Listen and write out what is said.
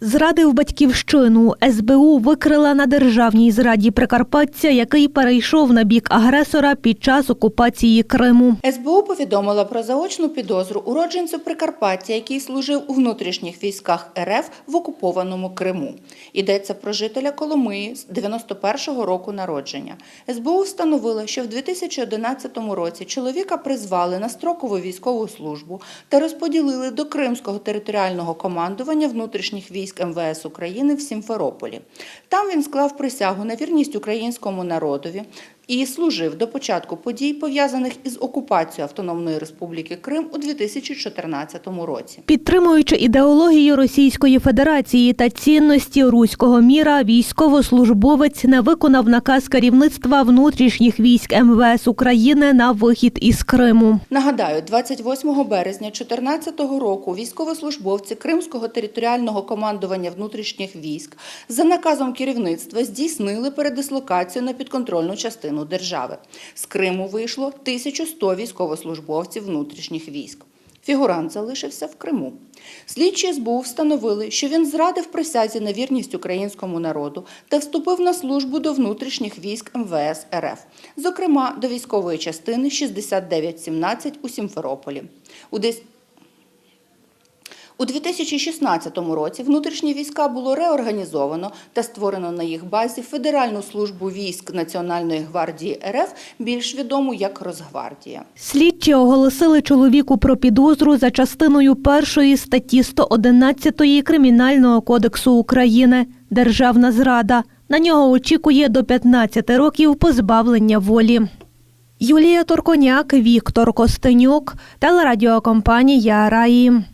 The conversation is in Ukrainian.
Зрадив батьківщину. СБУ викрила на державній зраді Прикарпаття, який перейшов на бік агресора під час окупації Криму. СБУ повідомила про заочну підозру уродженцю Прикарпаття, який служив у внутрішніх військах РФ в окупованому Криму. Йдеться про жителя Коломиї з 91-го року народження. СБУ встановила, що в 2011 році чоловіка призвали на строкову військову службу та розподілили до Кримського територіального командування внутрішніх військ МВС України в Сімферополі. Там він склав присягу на вірність українському народові і служив до початку подій, пов'язаних із окупацією Автономної Республіки Крим у 2014 році. Підтримуючи ідеологію Російської Федерації та цінності руського міра, військовослужбовець не виконав наказ керівництва внутрішніх військ МВС України на вихід із Криму. Нагадаю, 28 березня 2014 року військовослужбовці Кримського територіального командування внутрішніх військ за наказом керівництва здійснили передислокацію на підконтрольну частину держави. З Криму вийшло 1100 військовослужбовців внутрішніх військ. Фігурант залишився в Криму. Слідчі СБУ встановили, що він зрадив присязі на вірність українському народу та вступив на службу до внутрішніх військ МВС РФ, зокрема до військової частини 6917 у Сімферополі. У десь у 2016 році внутрішні війська було реорганізовано та створено на їх базі Федеральну службу військ Національної гвардії РФ, більш відому як Росгвардія. Слідчі оголосили чоловіку про підозру за частиною першої статті 111 Кримінального кодексу України Державна зрада. На нього очікує до 15 років позбавлення волі. Юлія Торконяк, Віктор Костенюк, телерадіокомпанія Раї.